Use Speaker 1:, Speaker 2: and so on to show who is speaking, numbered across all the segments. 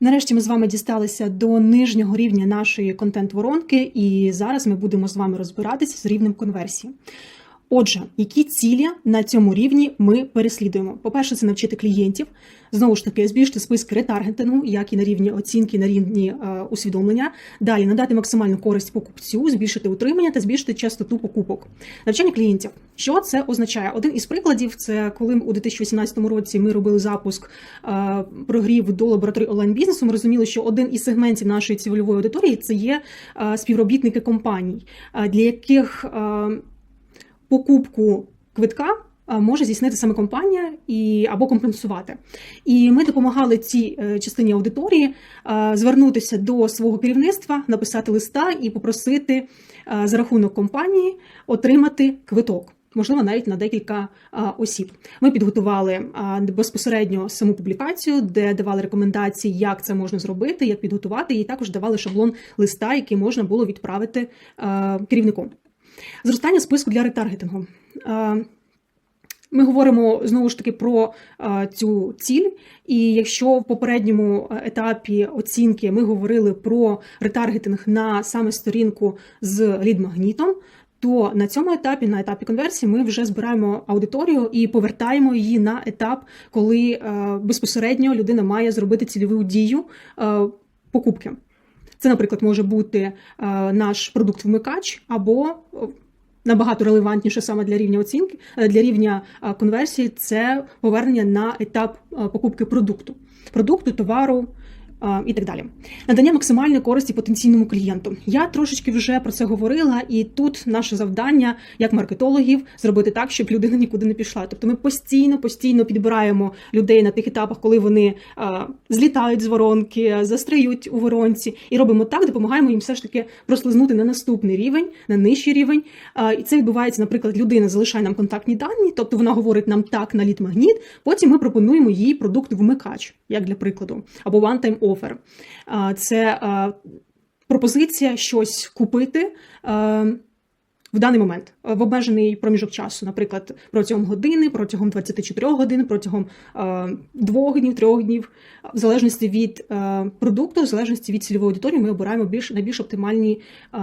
Speaker 1: Нарешті ми з вами дісталися до нижнього рівня нашої контент-воронки, і зараз ми будемо з вами розбиратися з рівнем конверсії. Отже, які цілі на цьому рівні ми переслідуємо? По-перше, це навчити клієнтів, знову ж таки, збільшити списки ретаргетингу, як і на рівні оцінки, на рівні е, усвідомлення. Далі надати максимальну користь покупцю, збільшити утримання та збільшити частоту покупок. Навчання клієнтів. Що це означає? Один із прикладів це коли у 2018 році ми робили запуск е, прогрів до лабораторії онлайн бізнесу. Ми розуміли, що один із сегментів нашої цільової аудиторії це є е, співробітники компаній, е, для яких е, покупку квитка може здійснити саме компанія і або компенсувати. І ми допомагали цій е, частині аудиторії е, звернутися до свого керівництва, написати листа і попросити е, за рахунок компанії отримати квиток. Можливо, навіть на декілька осіб. Ми підготували безпосередньо саму публікацію, де давали рекомендації, як це можна зробити, як підготувати, і також давали шаблон листа, який можна було відправити керівнику. Зростання списку для ретаргетингу. Е, Ми говоримо знову ж таки про е, цю ціль, і якщо в попередньому етапі оцінки ми говорили про ретаргетинг на саме сторінку з лід-магнітом, то на цьому етапі, на етапі конверсії, ми вже збираємо аудиторію і повертаємо її на етап, коли е, безпосередньо людина має зробити цільову дію е, покупки. Це, наприклад, може бути е, наш продукт-вмикач або е, набагато релевантніше саме для рівня оцінки, е, для рівня конверсії це повернення на етап покупки продукту, продукту, товару. І так далі, надання максимальної користі потенційному клієнту. Я трошечки вже про це говорила, і тут наше завдання як маркетологів зробити так, щоб людина нікуди не пішла. Тобто, ми постійно, постійно підбираємо людей на тих етапах, коли вони злітають з воронки, застряють у воронці, і робимо так, допомагаємо їм все ж таки прослизнути на наступний рівень, на нижчий рівень. І це відбувається, наприклад, людина залишає нам контактні дані, тобто вона говорить нам так на лід-магніт. Потім ми пропонуємо їй продукт вмикач, як для прикладу, або one-time offer. Е, це пропозиція щось купити. В даний момент в обмежений проміжок часу, наприклад, протягом години, протягом 24 годин, протягом е, двох днів, трьох днів, в залежності від продукту, в залежності від цільової аудиторії, ми обираємо більш найбільш оптимальні е,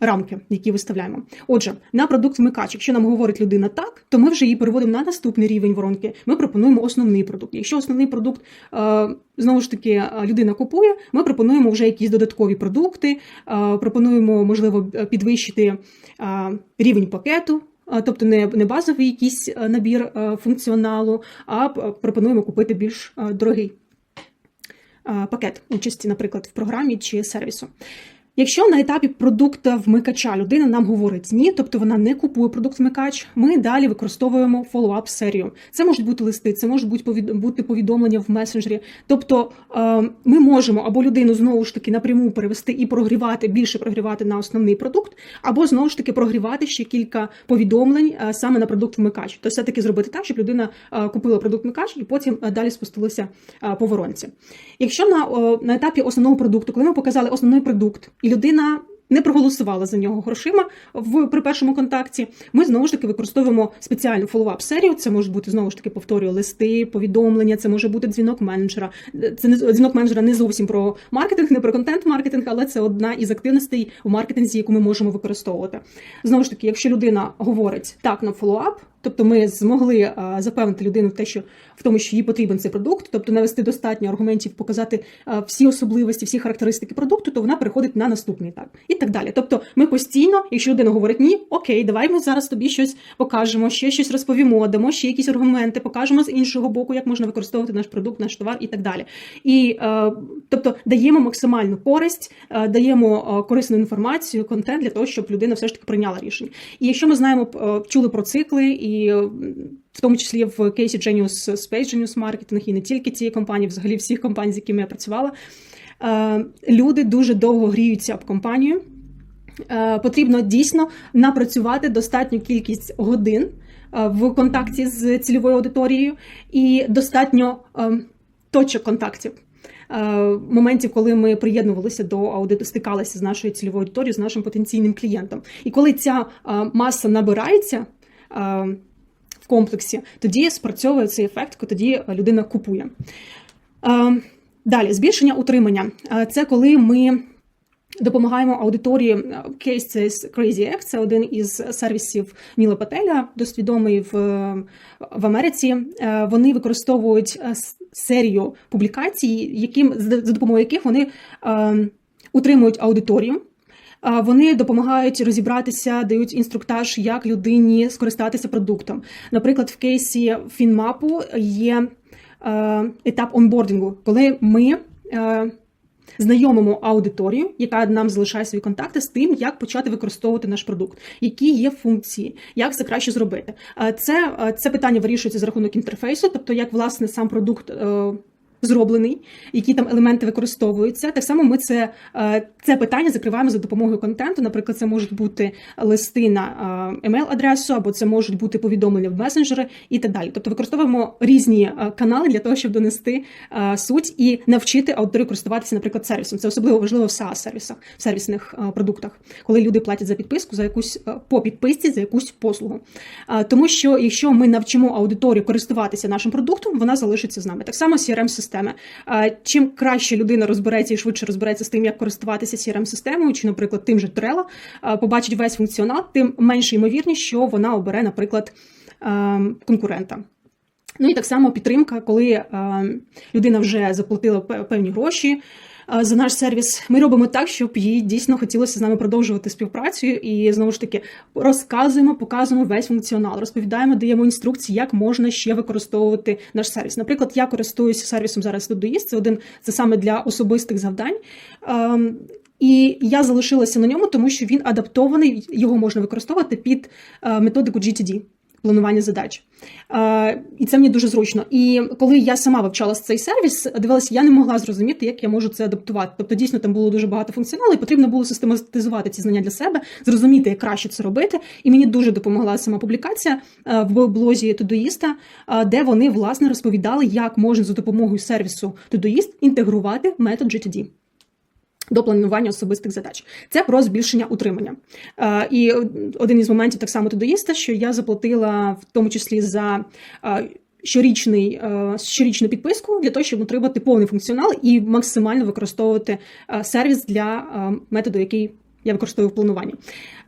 Speaker 1: рамки, які виставляємо. Отже, на продукт вмикач, якщо нам говорить людина так, то ми вже її переводимо на наступний рівень воронки. Ми пропонуємо основний продукт. Якщо основний продукт е, знову ж таки людина купує, ми пропонуємо вже якісь додаткові продукти, е, пропонуємо, можливо, підвищити е, рівень пакету. Тобто не, не базовий якийсь набір функціоналу, а пропонуємо купити більш дорогий пакет участі, наприклад, в програмі чи сервісу. Якщо на етапі продукта вмикача людина нам говорить ні, тобто вона не купує продукт вмикач, ми далі використовуємо фоллоуап серію. Це можуть бути листи, це можуть бути повід- бути повідомлення в месенджері. Тобто е, ми можемо або людину знову ж таки напряму перевести і прогрівати, більше прогрівати на основний продукт, або знову ж таки прогрівати ще кілька повідомлень е, саме на продукт вмикач. Тобто все таки зробити так, щоб людина е, купила продукт вмикач і потім далі спустилася по воронці. Якщо на, на етапі основного продукту, коли ми показали основний продукт, людина не проголосувала за нього грошима в при першому контакті. Ми знову ж таки використовуємо спеціальну фоллоуап серію. Це можуть бути знову ж таки повторюю листи, повідомлення. Це може бути дзвінок менеджера. Це не дзвінок менеджера не зовсім про маркетинг, не про контент-маркетинг, але це одна із активностей у маркетинзі, яку ми можемо використовувати. Знову ж таки, якщо людина говорить так на фоллоуап, Тобто ми змогли запевнити людину в те, що в тому, що їй потрібен цей продукт, тобто навести достатньо аргументів, показати всі особливості, всі характеристики продукту, то вона переходить на наступний етап і так далі. Тобто, ми постійно, якщо людина говорить ні, окей, давай ми зараз тобі щось покажемо, ще щось розповімо, дамо ще якісь аргументи, покажемо з іншого боку, як можна використовувати наш продукт, наш товар і так далі. І е, тобто даємо максимальну користь, е, даємо е, корисну інформацію, контент для того, щоб людина все ж таки прийняла рішення. І якщо ми знаємо, е, чули про цикли і. В тому числі в кейсі Genius Space, Genius Marketing і не тільки цієї компанії, взагалі всіх компаній, з якими я працювала, е, люди дуже довго гріються об компанію. Е, Потрібно дійсно напрацювати достатню кількість годин е, в контакті з цільовою аудиторією і достатньо точок контактів. Моментів, коли ми приєднувалися до аудиту, стикалися з нашою цільовою аудиторією, з нашим потенційним клієнтом. І коли ця маса набирається в комплексі, тоді спрацьовує цей ефект, тоді людина купує. Далі збільшення утримання. Це коли ми допомагаємо аудиторії. Case Crazy Egg, це один із сервісів Ніла Пателя, досить відомий в, в Америці. Вони використовують серію публікацій, яким за допомогою яких вони утримують аудиторію. Вони допомагають розібратися, дають інструктаж, як людині скористатися продуктом. Наприклад, в кейсі Фінмапу є е, етап онбордингу, коли ми е, знайомимо аудиторію, яка нам залишає свої контакти, з тим, як почати використовувати наш продукт, які є функції, як це краще зробити. Е, Це, це питання вирішується за рахунок інтерфейсу, тобто як власне сам продукт. Зроблений, які там елементи використовуються. Так само ми це, е, це питання закриваємо за допомогою контенту. Наприклад, це можуть бути листи на е, емейл-адресу, або це можуть бути повідомлення в месенджери і так далі. Тобто використовуємо різні е, канали для того, щоб донести суть і навчити аудиторію користуватися, наприклад, сервісом. Це особливо важливо в SaaS сервісах, в сервісних продуктах, коли люди платять за підписку за якусь по підписці за якусь послугу. Тому що якщо ми навчимо аудиторію користуватися нашим продуктом, вона залишиться з нами. Так само crm системи Чим краще людина розбереться і швидше розбереться з тим, як користуватися crm системою чи, наприклад, тим же Trello, побачить весь функціонал, тим менше ймовірність, що вона обере, наприклад, конкурента. Ну і так само підтримка, коли людина вже заплатила певні гроші за наш сервіс. Ми робимо так, щоб їй дійсно хотілося з нами продовжувати співпрацю. І знову ж таки розказуємо, показуємо весь функціонал, розповідаємо, даємо інструкції, як можна ще використовувати наш сервіс. Наприклад, я користуюся сервісом зараз Dodoist, Це один це саме для особистих завдань. Ем, І я залишилася на ньому, тому що він адаптований, його можна використовувати під е, методику GTD. Планування задач. Е, і це мені дуже зручно. І коли я сама вивчала цей сервіс, дивилася, я не могла зрозуміти, як я можу це адаптувати. Тобто, дійсно, там було дуже багато функціоналу, і потрібно було систематизувати ці знання для себе, зрозуміти, як краще це робити. І мені дуже допомогла сама публікація е, в блозі Тодоїста, де вони власне розповідали, як можна за допомогою сервісу Тодоїст інтегрувати метод GTD. До планування особистих задач це про збільшення утримання. Е, І один із моментів так само доїста, що я заплатила в тому числі за е, щорічний е, щорічну підписку для того, щоб отримати повний функціонал і максимально використовувати сервіс для методу, який я використовую в плануванні.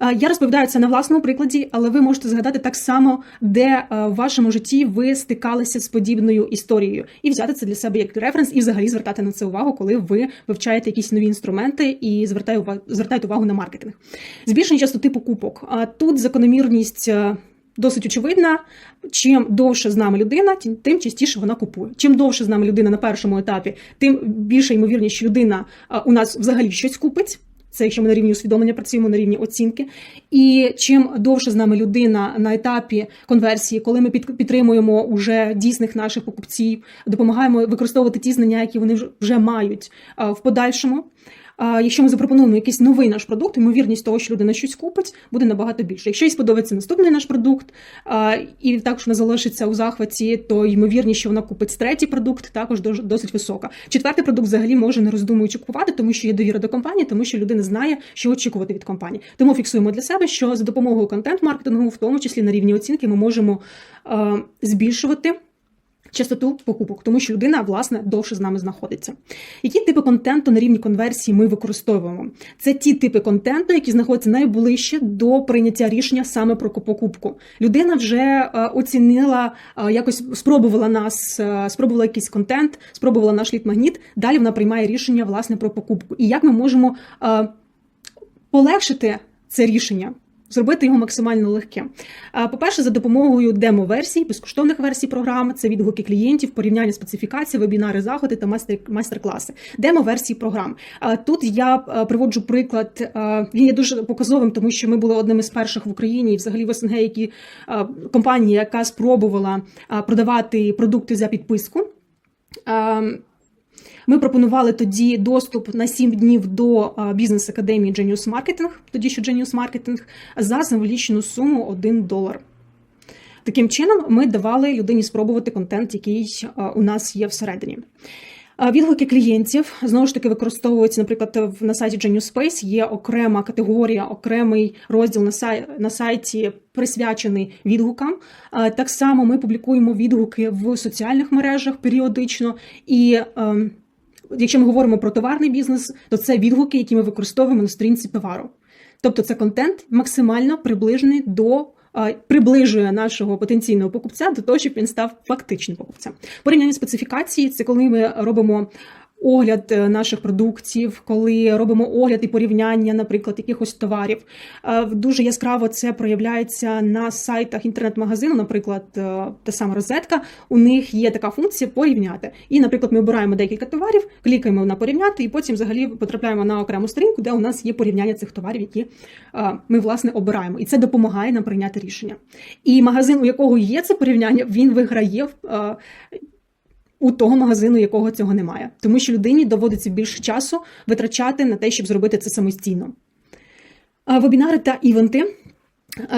Speaker 1: Е, Я розповідаю це на власному прикладі, але ви можете згадати так само, де е, в вашому житті ви стикалися з подібною історією, і взяти це для себе як референс, і взагалі звертати на це увагу, коли ви вивчаєте якісь нові інструменти і звертаєте увагу, на маркетинг. Збільшення частоти покупок. А тут закономірність. е, Досить очевидна, чим довше з нами людина, тим- частіше вона купує. Чим довше з нами людина на першому етапі, тим більша ймовірність, що людина у нас взагалі щось купить. Це якщо ми на рівні усвідомлення працюємо на рівні оцінки. І чим довше з нами людина на етапі конверсії, коли ми під- підтримуємо уже дійсних наших покупців, допомагаємо використовувати ті знання, які вони вже мають в подальшому. Якщо ми запропонуємо якийсь новий наш продукт, ймовірність того, що людина щось купить, буде набагато більше. Якщо їй сподобається наступний наш продукт, і також вона залишиться у захваті, то ймовірність, що вона купить третій продукт, також досить висока. Четвертий продукт взагалі може не роздумуючи купувати, тому що є довіра до компанії, тому що людина знає, що очікувати від компанії. Тому фіксуємо для себе, що за допомогою контент-маркетингу, в тому числі на рівні оцінки, ми можемо збільшувати. Частоту покупок, тому що людина власне довше з нами знаходиться. Які типи контенту на рівні конверсії ми використовуємо? Це ті типи контенту, які знаходяться найближче до прийняття рішення саме про покупку. Людина вже е, оцінила, е, якось спробувала нас, е, спробувала якийсь контент, спробувала наш лід-магніт. Далі вона приймає рішення власне про покупку. І як ми можемо полегшити це рішення? Зробити його максимально легким. По-перше, за допомогою демо-версій, безкоштовних версій програм, це відгуки клієнтів, порівняння специфікацій, вебінари, заходи та майстер- майстер-класи. Демо-версії програм. Тут я е, приводжу приклад. е, Він є дуже показовим, тому що ми були одним із перших в Україні і взагалі в СНГ, які е, компанія, яка спробувала продавати продукти за підписку. Ми пропонували тоді доступ на 7 днів до бізнес-академії Genius Marketing, тоді що Genius Marketing, за символічну суму 1 долар. Таким чином, ми давали людині спробувати контент, який у нас є всередині. Відгуки клієнтів знову ж таки використовуються, наприклад, на сайті Genius Space є окрема категорія, окремий розділ на сайті, на сайті присвячений відгукам. Так само ми публікуємо відгуки в соціальних мережах періодично і. Якщо ми говоримо про товарний бізнес, то це відгуки, які ми використовуємо на сторінці пивару. Тобто це контент максимально приближений до приближує нашого потенційного покупця до того, щоб він став фактичним покупцем. Порівняння специфікації це коли ми робимо. Огляд е, наших продуктів, коли робимо огляд і порівняння, наприклад, якихось товарів. Е, Дуже яскраво це проявляється на сайтах інтернет-магазину, наприклад, е, та сама розетка. У них є така функція порівняти. І, наприклад, ми обираємо декілька товарів, клікаємо на порівняти, і потім взагалі потрапляємо на окрему сторінку, де у нас є порівняння цих товарів, які ми власне обираємо. І це допомагає нам прийняти рішення. І магазин, у якого є це порівняння, він виграє. У того магазину, якого цього немає, тому що людині доводиться більше часу витрачати на те, щоб зробити це самостійно. Вебінари та івенти.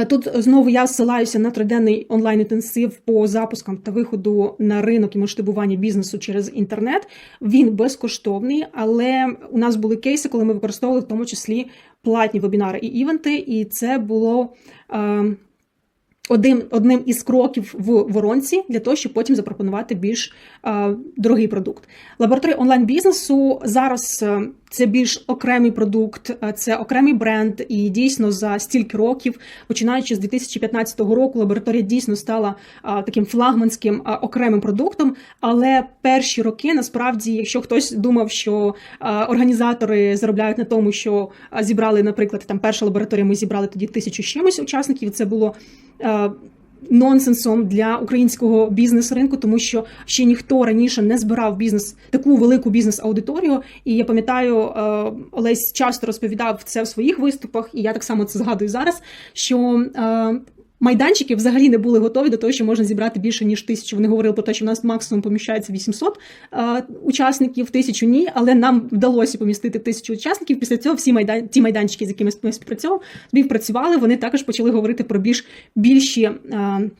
Speaker 1: Тут знову я ссилаюся на триденний онлайн-інтенсив по запускам та виходу на ринок і масштабування бізнесу через інтернет. Він безкоштовний, але у нас були кейси, коли ми використовували в тому числі платні вебінари і івенти, і це було. Е, Одним, із кроків в воронці для того, щоб потім запропонувати більш е, дорогий продукт. Лабораторія онлайн бізнесу зараз е, це більш окремий продукт, е, це окремий бренд, і дійсно за стільки років, починаючи з 2015 року, лабораторія дійсно стала е, таким флагманським е, окремим продуктом. Але перші роки насправді, якщо хтось думав, що е, організатори заробляють на тому, що е, зібрали, наприклад, там перша лабораторія, ми зібрали тоді тисячу чимось учасників. Це було нонсенсом для українського бізнес-ринку, тому що ще ніхто раніше не збирав бізнес таку велику бізнес-аудиторію. І я пам'ятаю, е, Олесь часто розповідав це в своїх виступах, і я так само це згадую зараз. Що е, Майданчики взагалі не були готові до того, що можна зібрати більше ніж тисячу. Вони говорили про те, що в нас максимум поміщається 800 е, учасників, тисячу ні, але нам вдалося помістити тисячу учасників. Після цього всі майдан ті майданчики, з якими ми співпрацьовували, співпрацювали, вони також почали говорити про більш більші. Е,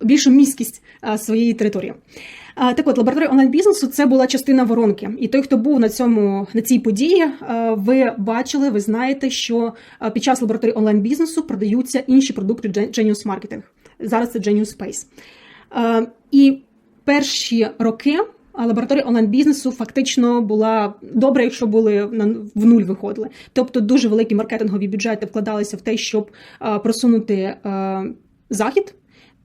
Speaker 1: Більшу міськість е, своєї території. Так от, лабораторія онлайн-бізнесу це була частина воронки. І той, хто був на цьому на цій події, е, ви бачили, ви знаєте, що е, під час лабораторії онлайн-бізнесу продаються інші продукти Genius Marketing. Зараз це Genius Space. Е, І перші роки лабораторія онлайн-бізнесу фактично була добре, якщо були в нуль виходили. Тобто дуже великі маркетингові бюджети вкладалися в те, щоб просунути захід.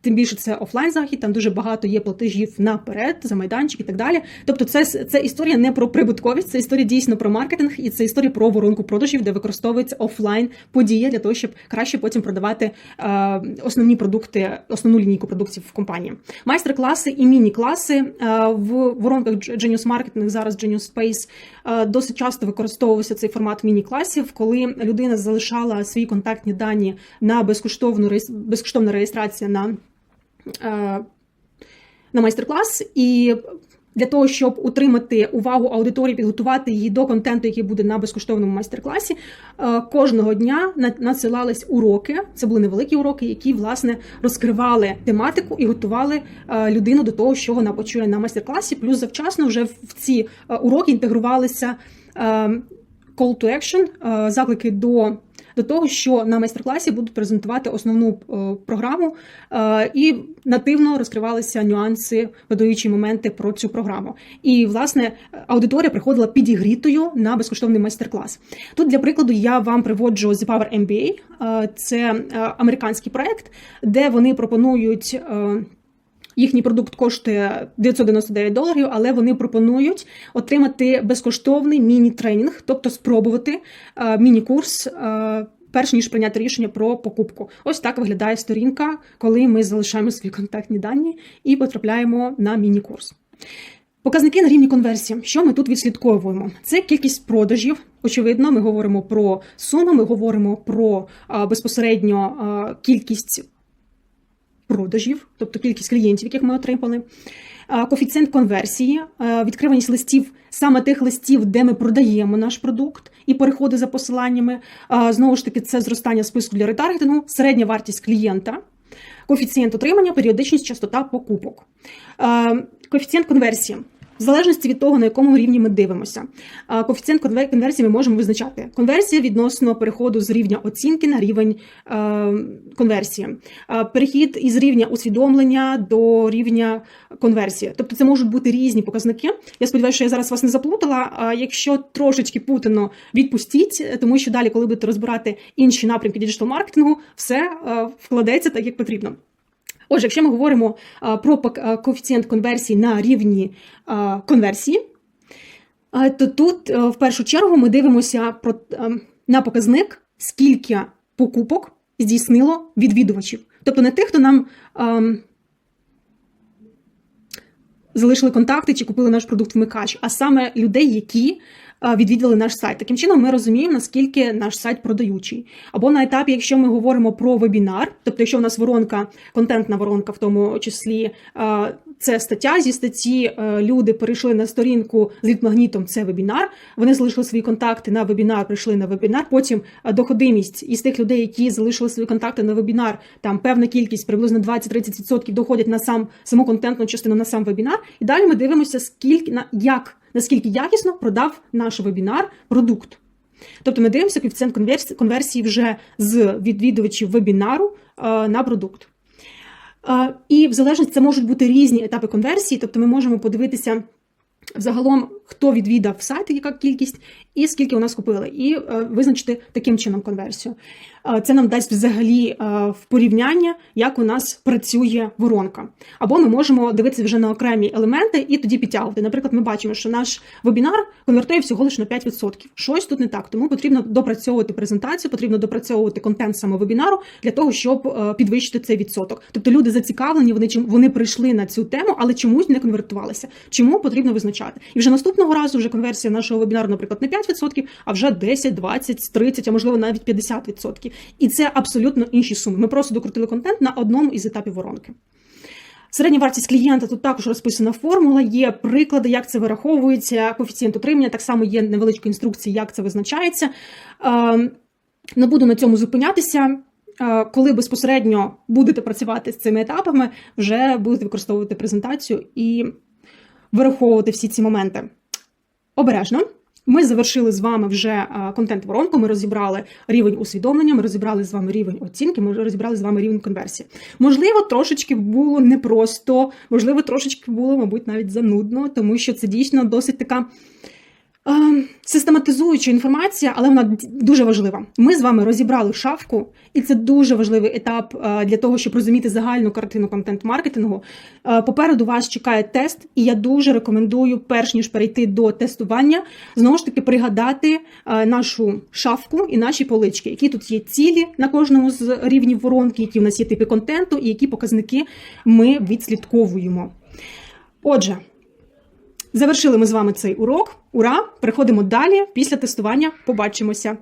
Speaker 1: Тим більше це офлайн захід, там дуже багато є платежів наперед за майданчик і так далі. Тобто, це це історія не про прибутковість, це історія дійсно про маркетинг, і це історія про воронку продажів, де використовується офлайн подія для того, щоб краще потім продавати е, основні продукти, основну лінійку продуктів в компанії. Майстер-класи і міні-класи е, в воронках Genius Marketing, зараз Genius Space, е, досить часто використовувався цей формат міні-класів, коли людина залишала свої контактні дані на безкоштовну безкоштовна реєстрація на на майстер-клас, і для того, щоб утримати увагу аудиторії, підготувати її до контенту, який буде на безкоштовному майстер-класі, кожного дня надсилались уроки. Це були невеликі уроки, які власне розкривали тематику і готували людину до того, що вона почує на майстер-класі. Плюс завчасно вже в ці уроки інтегрувалися call to action, заклики до до того, що на майстер-класі будуть презентувати основну е, програму е, і нативно розкривалися нюанси, подаючі моменти про цю програму. І власне аудиторія приходила підігрітою на безкоштовний майстер-клас. Тут для прикладу я вам приводжу The Power MBA. Е, це американський проект, де вони пропонують. Їхній продукт коштує 999 доларів, але вони пропонують отримати безкоштовний міні-тренінг, тобто спробувати е, міні-курс. Е, перш ніж прийняти рішення про покупку. Ось так виглядає сторінка, коли ми залишаємо свої контактні дані і потрапляємо на міні-курс. Показники на рівні конверсії. Що ми тут відслідковуємо? Це кількість продажів. Очевидно, ми говоримо про суму, ми говоримо про а, безпосередньо кількість продажів, тобто кількість клієнтів, яких ми отримали. Коефіцієнт конверсії, відкриваність листів, саме тих листів, де ми продаємо наш продукт, і переходи за посиланнями. Знову ж таки, це зростання списку для ретаргетингу, середня вартість клієнта, коефіцієнт отримання, періодичність, частота покупок. Коефіцієнт конверсії. В залежності від того, на якому рівні ми дивимося. Коефіцієнт конвер- конверсії ми можемо визначати. Конверсія відносно переходу з рівня оцінки на рівень е, конверсії. Перехід із рівня усвідомлення до рівня конверсії. Тобто це можуть бути різні показники. Я сподіваюся, що я зараз вас не заплутала. А якщо трошечки путано, відпустіть, тому що далі, коли будете розбирати інші напрямки діджитал-маркетингу, все е, вкладеться так, як потрібно. Отже, якщо ми говоримо про коефіцієнт конверсії на рівні конверсії, то тут е, в першу чергу ми дивимося е, на показник, скільки покупок здійснило відвідувачів. Тобто не тих, хто нам залишили контакти чи купили наш продукт вмикач, а саме людей, які відвідали наш сайт. Таким чином, ми розуміємо, наскільки наш сайт продаючий. Або на етапі, якщо ми говоримо про вебінар, тобто, якщо у нас воронка, контентна воронка, в тому числі це стаття зі статті, е, люди перейшли на сторінку з магнітом. Це вебінар. Вони залишили свої контакти на вебінар, прийшли на вебінар. Потім е, доходимість із тих людей, які залишили свої контакти на вебінар, там певна кількість, приблизно 20-30% доходять на сам саму контентну частину на сам вебінар. І далі ми дивимося, скільки на як наскільки якісно продав наш вебінар продукт. Тобто ми дивимося коефіцієнт конверсії, вже з відвідувачів вебінару е, на продукт. Е, і в залежності це можуть бути різні етапи конверсії, тобто ми можемо подивитися взагалом, хто відвідав сайт, яка кількість, і скільки у нас купили, і е, визначити таким чином конверсію. Е, Це нам дасть взагалі е, в порівняння, як у нас працює воронка. Або ми можемо дивитися вже на окремі елементи і тоді підтягувати. Наприклад, ми бачимо, що наш вебінар конвертує всього лише на 5%. Щось тут не так, тому потрібно допрацьовувати презентацію, потрібно допрацьовувати контент саме вебінару для того, щоб е, підвищити цей відсоток. Тобто люди зацікавлені, вони чим вони прийшли на цю тему, але чомусь не конвертувалися. Чому потрібно визначати? І вже наступного разу вже конверсія нашого вебінару, наприклад, не 5%, а вже 10, 20, 30, а можливо навіть 50%. І це абсолютно інші суми. Ми просто докрутили контент на одному із етапів воронки. Середня вартість клієнта тут також розписана формула, є приклади, як це вираховується, коефіцієнт утримання, так само є невеличка інструкція, як це визначається. Е, Не буду на цьому зупинятися. Е, Коли безпосередньо будете працювати з цими етапами, вже будете використовувати презентацію і вираховувати всі ці моменти. Обережно. Ми завершили з вами вже е, контент-воронку. Ми розібрали рівень усвідомлення, ми розібрали з вами рівень оцінки, ми розібрали з вами рівень конверсії. Можливо, трошечки було непросто, можливо, трошечки було, мабуть, навіть занудно, тому що це дійсно досить така. Е, Систематизуюча інформація, але вона дуже важлива. Ми з вами розібрали шафку, і це дуже важливий етап е, для того, щоб розуміти загальну картину контент-маркетингу. Е, Попереду вас чекає тест, і я дуже рекомендую, перш ніж перейти до тестування, знову ж таки пригадати е, нашу шафку і наші полички, які тут є цілі на кожному з рівнів воронки, які в нас є типи контенту, і які показники ми відслідковуємо. Отже. Завершили ми з вами цей урок. Ура! Переходимо далі. Після тестування побачимося.